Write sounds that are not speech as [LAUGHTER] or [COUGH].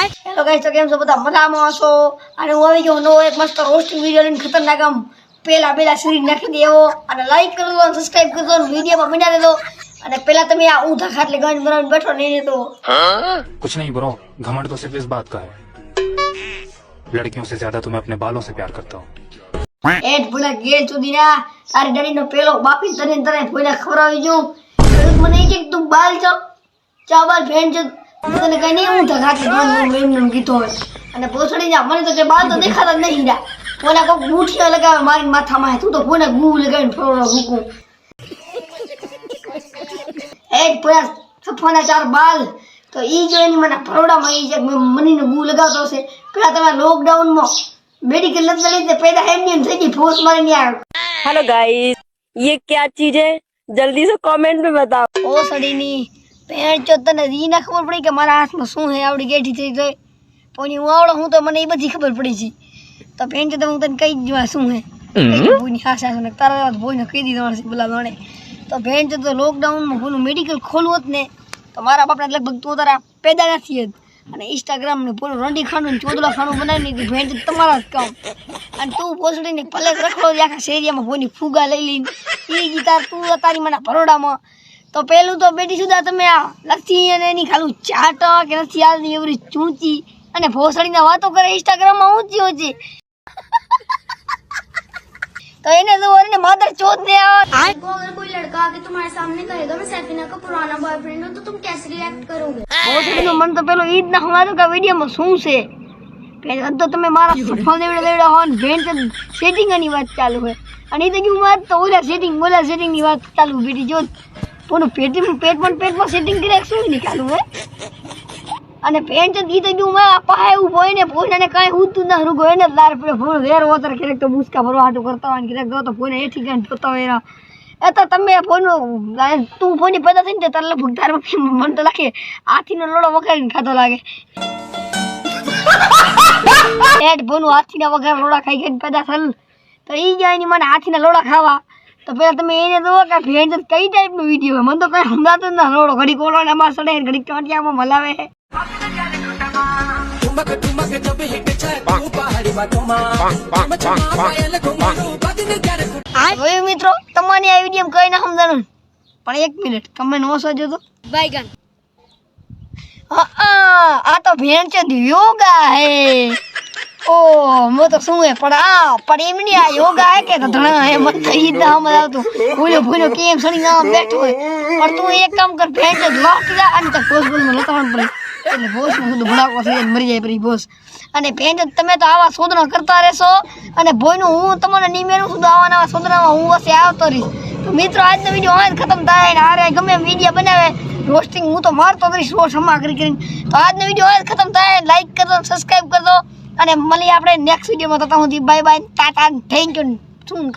Hello guys તો કેમ છો બધા મજામાં હશો અને હું આવી ગયો નવો એક મસ્ત રોસ્ટિંગ વિડીયો લઈને ખતરનાક આમ પેલા પેલા શરીર નાખી દેવો અને લાઈક કરી દો અને સબસ્ક્રાઇબ કરી દો અને વિડીયોમાં બના દેજો અને પેલા તમે આ ઊંધા ખાટલે ગણ ગણ બેઠો નહીં તો कुछ नहीं ब्रो घमंड तो सिर्फ इस बात का है लड़कियों से ज्यादा तो मैं अपने बालों से प्यार करता हूँ એટ ભૂલા ગેલ સુધી ના તારી ડડીનો પેલો બાપી તને ને તને ભૂલા ખવડાવી જો મને એ કે તું બાલ છો ચા બાલ ફેન છો હું તને કઈ નહીં ઊંધા ખાટલે ગણ ગણ એમને કીધો હોય અને પોસડી જા મને તો જે બાલ તો દેખાતા જ નહીં રા પોલા કોક બુઠીઓ લગાવે મારી માથામાં તું તો પોને ગુ લગાવીને ફરોડો મૂકું એટ પૂરા સફાના ચાર બાલ તો ઈ જો એની મને ફરોડામાં ઈ જે મનીનો ગુ લગાવતો હશે પેલા તમે લોકડાઉનમાં મેડિકલ નથી લીધે પેદા એમની એમ થઈ ગઈ ફોર્સ મારીને આ हेलो गाइस ये क्या चीज है जल्दी से कमेंट में बताओ ઓ સડીની ચો તને ઈ ના ખબર પડી કે મારા હાથમાં શું હે આવડી ગેઠી થઈ જાય પોની હું આવડો હું તો મને એ બધી ખબર પડી છે. તો ચો તો હું તને કહી જ શું હે. ભૂની હાસા ને તારા ભૂને કહી દીધો હશે બોલા મને તો ભેણ તો લોકડાઉનમાં ભૂનું મેડિકલ ખોલવું હોત ને તો મારા બાપને લગભગ તું તારા પેદા નથી જ અને ઇન્સ્ટાગ્રામ ને પૂરું રંડી ખાનું ચોદલા ખાનું બનાવી લીધું ભેણ તમારા જ કામ. અને તું પોસડીને પલક રખડો જ આખા શેરિયામાં ભૂની ફુગા લઈ લઈને. એ ગીતાર તું તારી મને ભરોડામાં. તો પેલું તો બેટી સુધા તમે આ લસ્સી અને એની ખાલું ચાટ કે નથી આવતી એવડી ચૂંચી અને ભોસડીના વાતો કરે ઇન્સ્ટાગ્રામમાં ઊંચી ઊંચી તો એને તો વરને માદર ચોથ ને આવે को अगर कोई लड़का आके तुम्हारे सामने कहेगा मैं सैफीना का पुराना बॉयफ्रेंड हूँ तो तुम कैसे रिएक्ट करोगे ભોસડીનું મન તો પેલું ઈ જ ના હમારું કે વિડીયોમાં શું છે પેલા તો તમે મારા ફોન એવડે લેવડા હો ને ભેણ તો સેટિંગની વાત ચાલુ હોય અને એ તો કેવું વાત તો ઓલા સેટિંગ ઓલા સેટિંગની વાત ચાલુ બેટી જો પેટ પેટમાં પેટ પેટમાં સેટિંગ કરે શું ચાલુ, હે? અને પેન્ટ ઈ તો કેવું માં પાહે ઊભો ને અને કાંઈ ઉતું ના રૂગો ગયો ને લાર પડે ફોન, વેર વતર ક્યારેક તો બુસકા ભરવા હાટું કરતા હોય ક્યારેક તો ફોને એઠી ગાંઠ જોતા હોય એ તો તમે ફોન તું ફોની પેદા થઈને તારે લગભગ મને તો લાગે, હાથીનો લોડો વગાડીને ખાતો લાગે. [LAUGHS] એટ ભોનું હાથીના વગર લોડા ખાઈ ખાઈને પેદા થયેલ. તો ઈ જાય મને હાથીના લોડા ખાવા. તો પેલા તમે એને તો કે ભેંજ કઈ ટાઈપનો વીડિયો હે મને તો કઈ સમજાતો જ ના રોડો ઘડી કોલોનામાં સડે ઘડી ચોટિયામાં મલાવે હે છે મિત્રો તમારી આ વીડિયો કઈ ના સમજાણું પણ એક મિનિટ કમેન્ટ ઓછો જોતો બાયગન આ તો ભેણ છે યોગા હે. ઓ મો તો શું હે પણ આ પણ એમની આ યોગા હે કે ધણા હે મત ઈ તો હમ આવતું. ભૂલ્યો ભૂલ્યો કેમ સણી ના બેઠો હે પણ તું એક કામ કર ભેણ છે લોટ જા અને તો બોસ બોલ મને પડે. એટલે બોસ હું તો ભડાકો થઈ મરી જાય પરી બોસ અને ભેણ તમે તો આવા શોધના કરતા રહેશો. અને ભોયનું હું તમને નિમેરું છું આવા નવા શોધનામાં હું વસે આવતો રહીશ. તો મિત્રો, આજનો વીડિયો અહીં ખતમ થાય ને હારે ગમે વીડિયો બનાવે રોસ્ટિંગ હું તો મારતો રહીશ, રોજ હમા કરી કરીને. તો આજનો વીડિયો અહીં ખતમ થાય લાઈક કરજો સબસ્ક્રાઈબ કરજો. અને મળીએ આપણે નેક્સ્ટ વિડીયોમાં તો ત્યાં bye bye tata. Thank you શું